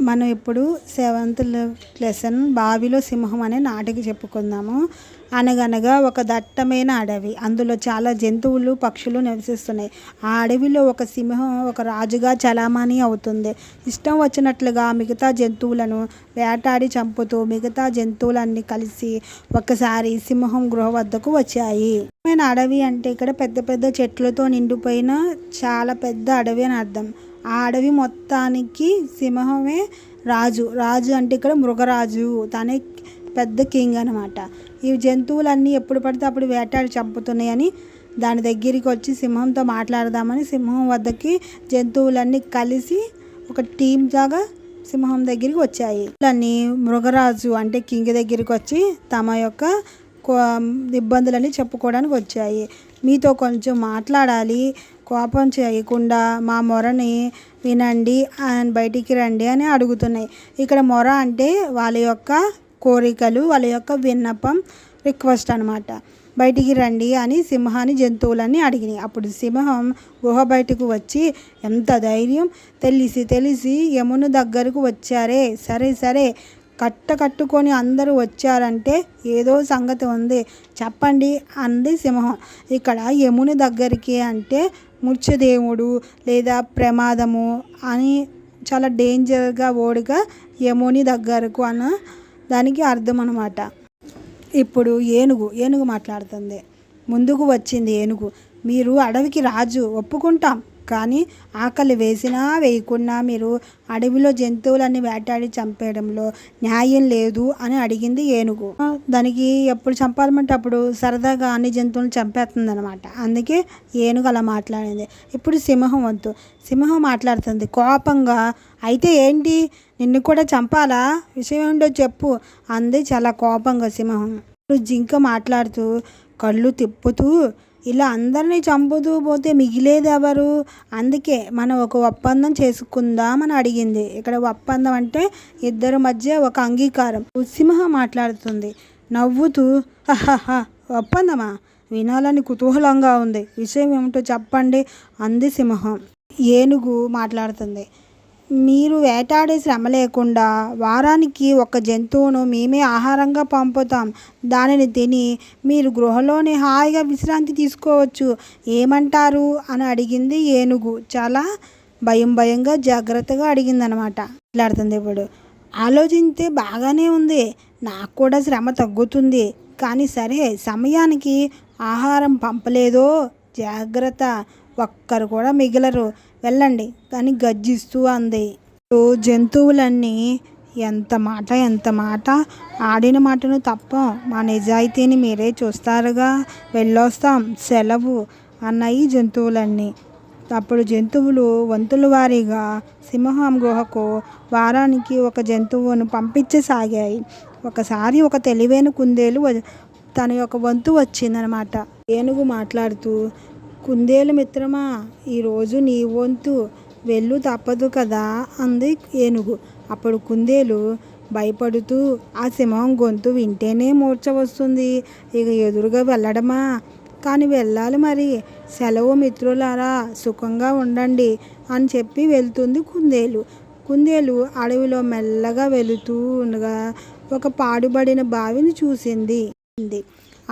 మనం ఇప్పుడు seventh lesson బావిలో సింహం అనే నాటిక చెప్పుకుందాము. అనగనగా ఒక దట్టమైన అడవి. అందులో చాలా జంతువులు పక్షులు నివసిస్తున్నాయి. ఆ అడవిలో ఒక సింహం ఒక రాజుగా చలామణి అవుతుంది. ఇష్టం వచ్చినట్లుగా మిగతా జంతువులను వేటాడి చంపుతూ మిగతా జంతువులన్నీ కలిసి ఒకసారి సింహం గృహ వద్దకు వచ్చాయి. అడవి అంటే ఇక్కడ పెద్ద పెద్ద చెట్లతో నిండిపోయిన చాలా పెద్ద అడవి అని అర్థం. ఆ అడవి మొత్తానికి సింహమే రాజు. రాజు అంటే ఇక్కడ మృగరాజు. తనే పెద్ద కింగ్ అనమాట ఈ జంతువులన్నీ ఎప్పుడు పడితే అప్పుడు వేటాడి చంపుతున్నాయని దాని దగ్గరికి వచ్చి సింహంతో మాట్లాడదామని సింహం వద్దకి జంతువులన్నీ కలిసి ఒక టీం లాగా సింహం దగ్గరికి వచ్చాయి. అన్నీ మృగరాజు అంటే కింగ్ దగ్గరికి వచ్చి తమ యొక్క కో ఇబ్బందులని చెప్పుకోవడానికి వచ్చాయి. మీతో కొంచెం మాట్లాడాలి. కోపం చేయకుండా మా మొరని వినండి అండ్ బయటికి రండి అని అడుగుతున్నాయి. ఇక్కడ మొర అంటే వాళ్ళ యొక్క కోరికలు వాళ్ళ యొక్క విన్నపం రిక్వెస్ట్ అనమాట బయటికి రండి అని సింహాన్ని జంతువులన్నీ అడిగినాయి. అప్పుడు సింహం గుహ బయటకు వచ్చి ఎంత ధైర్యం తెలిసి తెలిసి యమును దగ్గరకు వచ్చారే సరే సరే కట్ట కట్టుకొని అందరూ వచ్చారంటే ఏదో సంగతి ఉంది చెప్పండి అంది సింహం. ఇక్కడ యముని దగ్గరికి అంటే మృత్యుదేవుడు లేదా ప్రమాదము అని చాలా డేంజర్గా ఓడిగా యముని దగ్గరకు అన్న దానికి అర్థం అనమాట ఇప్పుడు ఏనుగు ఏనుగు మాట్లాడుతుంది. ముందుకు వచ్చింది ఏనుగు. మీరు అడవికి రాజు ఒప్పుకుంటాం. కానీ ఆకలి వేసినా వేయకున్నా మీరు అడవిలో జంతువులన్నీ వేటాడి చంపేయడంలో న్యాయం లేదు అని అడిగింది ఏనుగు. దానికి ఎప్పుడు చంపాలంటే అప్పుడు సరదాగా అన్ని జంతువులను చంపేస్తుంది అనమాట అందుకే ఏనుగు అలా మాట్లాడింది. ఇప్పుడు సింహం వంతు సింహం మాట్లాడుతుంది. కోపంగా అయితే ఏంటి? నిన్ను కూడా చంపాలా? విషయం ఏంటో చెప్పు అంది చాలా కోపంగా సింహం. ఇప్పుడు జింక మాట్లాడుతూ కళ్ళు తిప్పుతూ ఇలా అందరినీ చంపుతూ పోతే మిగిలేది ఎవరు అందుకే మనం ఒక ఒప్పందం చేసుకుందామని అడిగింది. ఇక్కడ ఒప్పందం అంటే ఇద్దరి మధ్య ఒక అంగీకారం. సింహం మాట్లాడుతుంది. నవ్వుతూ హహహ ఒప్పందమా? వినాలని కుతూహలంగా ఉంది. విషయం ఏమిటో చెప్పండి అంది సింహం. ఏనుగు మాట్లాడుతుంది. మీరు వేటాడే శ్రమ లేకుండా వారానికి ఒక జంతువును మేమే ఆహారంగా పంపుతాం. దానిని తిని మీరు గృహలోనే హాయిగా విశ్రాంతి తీసుకోవచ్చు. ఏమంటారు? అని అడిగింది ఏనుగు. చాలా భయం భయంగా జాగ్రత్తగా అడిగింది అనమాట మాట్లాడుతుంది ఇప్పుడు. ఆలోచిస్తే బాగానే ఉంది. నాకు కూడా శ్రమ తగ్గుతుంది. కానీ సరే సమయానికి ఆహారం పంపలేదో? జాగ్రత్త. ఒక్కరు కూడా మిగలరు. వెళ్ళండి. కానీ గర్జిస్తూ అంది. జంతువులన్నీ ఎంత మాట ఎంత మాట. ఆడిన మాటను తప్ప. మా నిజాయితీని మీరే చూస్తారుగా. వెళ్ళొస్తాం. సెలవు అన్నాయి జంతువులన్నీ. అప్పుడు జంతువులు వంతుల వారీగా సింహం గుహకు వారానికి ఒక జంతువును పంపించసాగాయి. ఒకసారి ఒక తెలివైన కుందేలు తన యొక్క వంతు వచ్చిందనమాట. ఏనుగు మాట్లాడుతూ కుందేలు మిత్రమా ఈరోజు నీ వంతు వెళ్ళు తప్పదు కదా అంది ఏనుగు. అప్పుడు కుందేలు భయపడుతూ ఆ సింహం గొంతు వింటేనే మూర్చ వస్తుంది. ఇక ఎదురుగా వెళ్ళడమా? కానీ వెళ్ళాలి మరి. సెలవు మిత్రులారా సుఖంగా ఉండండి అని చెప్పి వెళ్తుంది కుందేలు. కుందేలు అడవిలో మెల్లగా వెళుతూ ఉండగా ఒక పాడుబడిన బావిని చూసింది.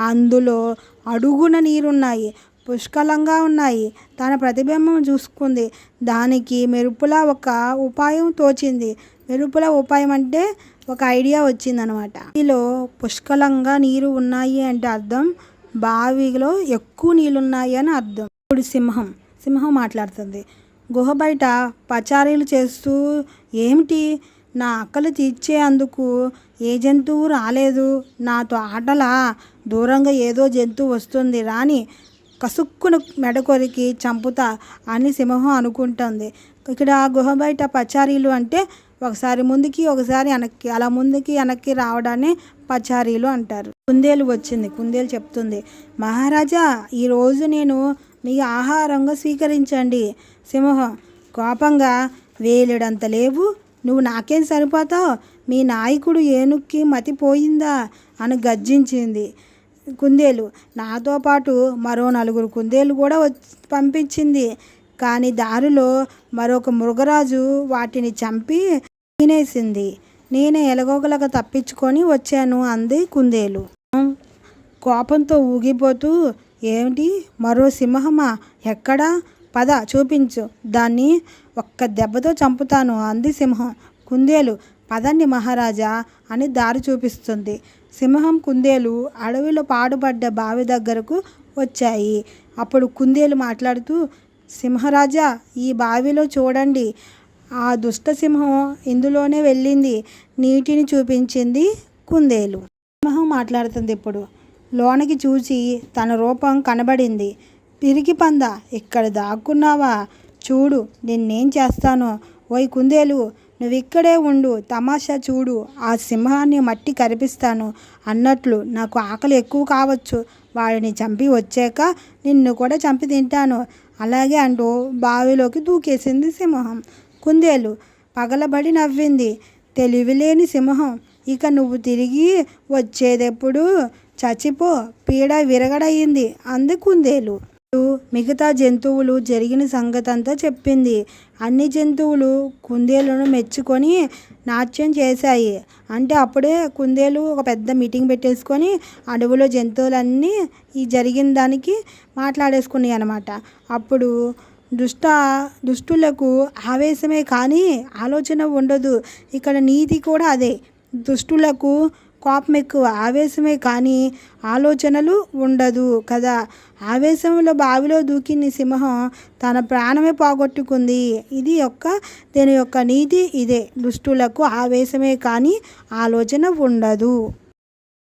అందులో అడుగున నీరున్నాయి. పుష్కలంగా ఉన్నాయి. తన ప్రతిబింబం చూసుకుంది. దానికి మెరుపుల ఒక ఉపాయం తోచింది. మెరుపుల ఉపాయం అంటే ఒక ఐడియా వచ్చిందనమాట. నీలో పుష్కలంగా నీరు ఉన్నాయి అంటే అర్థం. బావిలో ఎక్కువ నీళ్ళున్నాయి అని అర్థం. ఇప్పుడు సింహం. సింహం మాట్లాడుతుంది. గుహ బయట పచారీలు చేస్తూ ఏమిటి? నా అక్కలు తీర్చే అందుకు ఏ జంతువు రాలేదు. నాతో ఆటలా. దూరంగా ఏదో జంతువు వస్తుంది. రాని కసుక్కును మెడకొరికి చంపుతా అని సింహం అనుకుంటుంది. ఇక్కడ గుహ బయట పచారీలు అంటే ఒకసారి ముందుకి ఒకసారి వెనక్కి. అలా ముందుకి వెనక్కి రావడాన్ని పచారీలు అంటారు. కుందేలు వచ్చింది. కుందేలు చెప్తుంది మహారాజా ఈరోజు నేను మీ ఆహారంగా స్వీకరించండి. సింహం కోపంగా వేలుడంత లేవు. నువ్వు నాకేం సరిపోతావు? మీ నాయకుడు ఏనుక్కి మతిపోయిందా? అని గర్జించింది. కుందేలు. నాతో పాటు మరో నలుగురు కుందేలు కూడా పంపించింది. కానీ దారిలో మరొక మృగరాజు వాటిని చంపి తినేసింది. నేను ఎలాగోగలగా తప్పించుకొని వచ్చాను అంది కుందేలు. కోపంతో ఊగిపోతూ ఏమిటి? మరో సింహమా? ఎక్కడా? పద చూపించు. దాన్ని ఒక్క దెబ్బతో చంపుతాను అంది సింహం. కుందేలు పదండి మహారాజా అని దారి చూపిస్తుంది. సింహం కుందేలు అడవిలో పాడుపడ్డ బావి దగ్గరకు వచ్చాయి. అప్పుడు కుందేలు మాట్లాడుతూ సింహరాజా ఈ బావిలో చూడండి. ఆ దుష్ట సింహం ఇందులోనే వెళ్ళింది. నీటిని చూపించింది కుందేలు. సింహం మాట్లాడుతుంది ఇప్పుడు. లోనకి చూసి తన రూపం కనబడింది. పిరికి పంద ఇక్కడ దాక్కున్నావా? చూడు నిన్నేం చేస్తానో. ఓయ్ కుందేలు నువ్వు ఇక్కడే ఉండు తమాషా చూడు ఆ సింహాన్ని మట్టి కరిపిస్తాను. అన్నట్లు నాకు ఆకలి ఎక్కువ కావచ్చు. వాడిని చంపి వచ్చాక నిన్ను కూడా చంపి తింటాను. అలాగే అంటూ బావిలోకి దూకేసింది సింహం. కుందేలు పగలబడి నవ్వింది. తెలివిలేని సింహం. ఇక నువ్వు తిరిగి వచ్చేదెప్పుడు? చచ్చిపో. పీడ విరగడయింది అంది కుందేలు. మిగతా జంతువులు జరిగిన సంగతంతా చెప్పింది. అన్ని జంతువులు కుందేలను మెచ్చుకొని నాట్యం చేశాయి. అంటే అప్పుడే కుందేలు ఒక పెద్ద మీటింగ్ పెట్టేసుకొని అడవిలో జంతువులన్నీ ఈ జరిగిన దానికి మాట్లాడేసుకున్నాయి అనమాట అప్పుడు దుష్ట దుష్టులకు ఆవేశమే కానీ ఆలోచన ఉండదు. ఇక్కడ నీతి కూడా అదే. దుష్టులకు కోపం ఎక్కువ ఆవేశమే కానీ ఆలోచనలు ఉండదు కదా. ఆవేశంలో బావిలో దూకిన సింహం తన ప్రాణమే పోగొట్టుకుంది. ఇది యొక్క దీని యొక్క నీతి ఇదే. దుష్టులకు ఆవేశమే కానీ ఆలోచన ఉండదు.